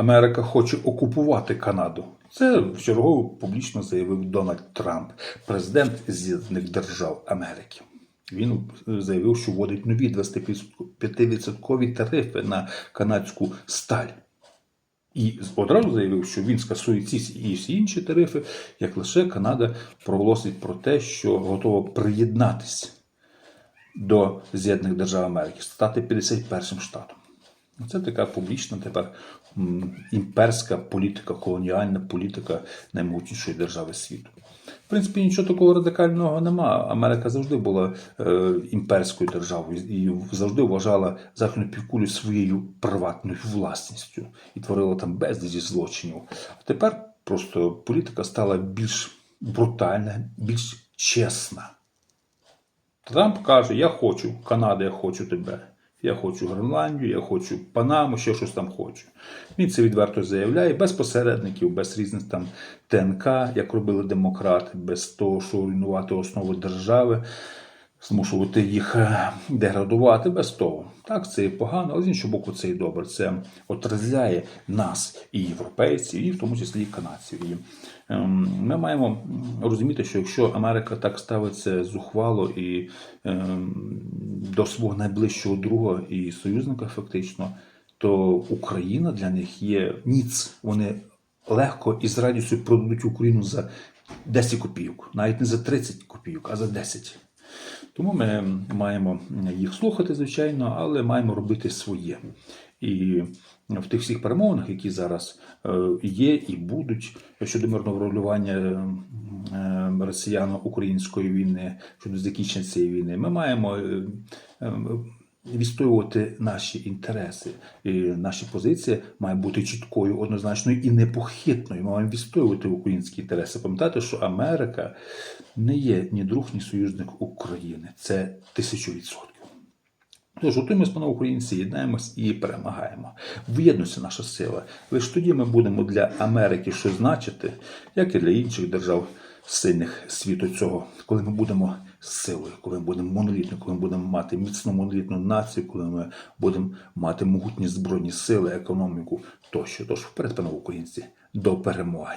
Америка хоче окупувати Канаду. Це вчергово публічно заявив Дональд Трамп, президент З'єднаних Держав Америки. Він заявив, що вводить нові 25% тарифи на канадську сталь. І одразу заявив, що він скасує ці і всі інші тарифи, як лише Канада проголосить про те, що готова приєднатися до З'єднаних Держав Америки, стати 51 штатом. Це така публічна тепер імперська політика, колоніальна політика наймогутнішої держави світу. В принципі, нічого такого радикального нема. Америка завжди була е, імперською державою і завжди вважала західну півкулю своєю приватною власністю і творила там безліч злочинів. А тепер просто політика стала більш брутальна, більш чесна. Трамп каже: Я хочу, Канада, я хочу тебе. Я хочу Гренландію, я хочу Панаму, ще щось там хочу. Він це відверто заявляє, без посередників, без різних там ТНК, як робили демократи, без того, що руйнувати основи держави, змушувати їх е, деградувати, без того. Так, це і погано, але з іншого боку, це і добре. Це отразляє нас, і європейців, і в тому числі і канадців. І ем, ми маємо розуміти, що якщо Америка так ставиться зухвало і ем, до свого найближчого друга і союзника, фактично, то Україна для них є ніц. Вони легко і з радістю продадуть Україну за 10 копійок, навіть не за 30 копійок, а за 10. Тому ми маємо їх слухати, звичайно, але маємо робити своє. І в тих всіх перемовинах, які зараз е, є і будуть щодо мирного врегулювання е, росіяно-української війни, щодо закінчення цієї війни, ми маємо е, е, відстоювати наші інтереси. І наші позиції має бути чіткою, однозначною і непохитною. Ми маємо відстоювати українські інтереси. Пам'ятати, що Америка не є ні друг, ні союзник України. Це тисячу відсотків. Тож, готуємось, пане українці, єднаємось і перемагаємо. В єдності наша сила. Лише тоді ми будемо для Америки щось значити, як і для інших держав сильних світу цього, коли ми будемо силою, коли ми будемо монолітно, коли ми будемо мати міцну монолітну націю, коли ми будемо мати могутні збройні сили, економіку тощо. Тож вперед, пане українці, до перемоги.